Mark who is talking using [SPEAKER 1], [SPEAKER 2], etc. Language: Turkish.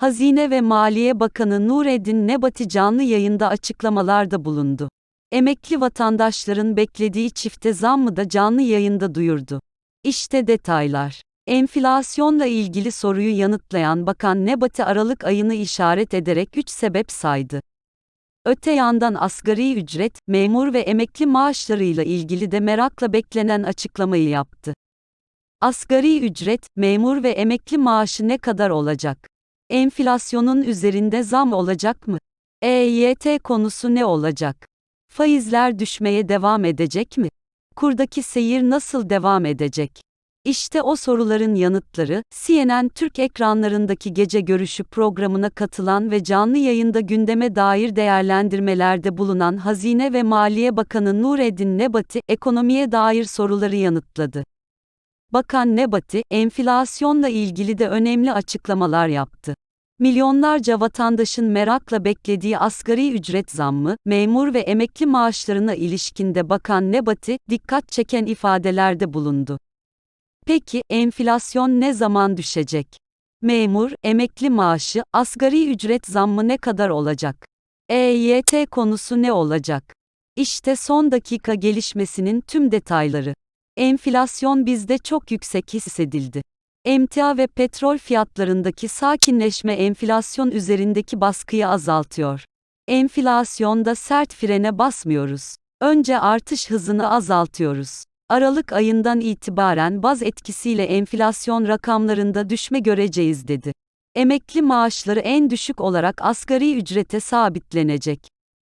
[SPEAKER 1] Hazine ve Maliye Bakanı Nureddin Nebati canlı yayında açıklamalarda bulundu. Emekli vatandaşların beklediği çifte zammı da canlı yayında duyurdu. İşte detaylar. Enflasyonla ilgili soruyu yanıtlayan Bakan Nebati Aralık ayını işaret ederek 3 sebep saydı. Öte yandan asgari ücret, memur ve emekli maaşlarıyla ilgili de merakla beklenen açıklamayı yaptı. Asgari ücret, memur ve emekli maaşı ne kadar olacak? Enflasyonun üzerinde zam olacak mı? EYT konusu ne olacak? Faizler düşmeye devam edecek mi? Kurdaki seyir nasıl devam edecek? İşte o soruların yanıtları, CNN Türk ekranlarındaki gece görüşü programına katılan ve canlı yayında gündeme dair değerlendirmelerde bulunan Hazine ve Maliye Bakanı Nureddin Nebati, ekonomiye dair soruları yanıtladı. Bakan Nebati, enflasyonla ilgili de önemli açıklamalar yaptı. Milyonlarca vatandaşın merakla beklediği asgari ücret zammı, memur ve emekli maaşlarına ilişkinde Bakan Nebati, dikkat çeken ifadelerde bulundu. Peki, enflasyon ne zaman düşecek? Memur, emekli maaşı, asgari ücret zammı ne kadar olacak? EYT konusu ne olacak? İşte son dakika gelişmesinin tüm detayları. Enflasyon bizde çok yüksek hissedildi. Emtia ve petrol fiyatlarındaki sakinleşme enflasyon üzerindeki baskıyı azaltıyor. Enflasyonda sert frene basmıyoruz. Önce artış hızını azaltıyoruz. Aralık ayından itibaren baz etkisiyle enflasyon rakamlarında düşme göreceğiz dedi. Emekli maaşları en düşük olarak asgari ücrete sabitlenecek.